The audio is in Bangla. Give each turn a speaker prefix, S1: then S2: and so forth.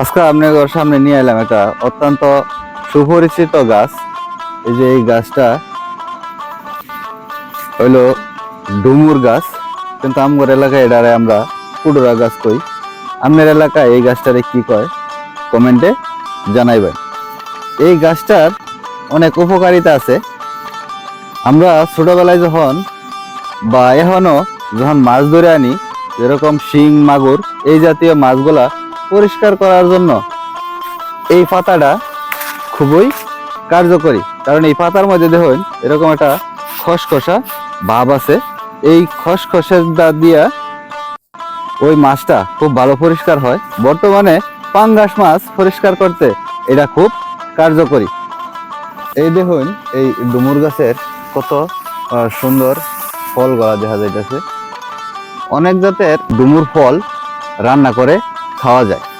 S1: আজকে আপনাদের সামনে নিয়ে এলাম একটা অত্যন্ত সুপরিচিত গাছ। এই যে এই গাছটা হইল ডুমুর গাছ। কিন্তু আমগর এলাকায় এটারে আমরা কুডুরা গাছ কই। আপনার এলাকায় এই গাছটারে কি কয়? কমেন্টে জানাইবেন। এই গাছটার অনেক উপকারিতা আছে। আমরা ছোটবেলায় যখন বা এখনও যখন মাছ ধরে আনি, যেরকম শিং, মাগুর, এই জাতীয় মাছগুলা পরিষ্কার করার জন্য এই পাতাটা খুবই কার্যকরী। কারণ এই পাতার মধ্যে দেখুন, এরকম একটা খসখসা ভাব আছে। এই খসখসের খসখসা দিয়া ওই মাছটা খুব ভালো পরিষ্কার হয়। বর্তমানে পাঙ্গাস মাছ পরিষ্কার করতে এটা খুব কার্যকরী। এই দেখুন, এই ডুমুর গাছের কত সুন্দর ফল গলা দেখা যাইতেছে। অনেক জাতের ডুমুর ফল রান্না করে খাওয়া যায়।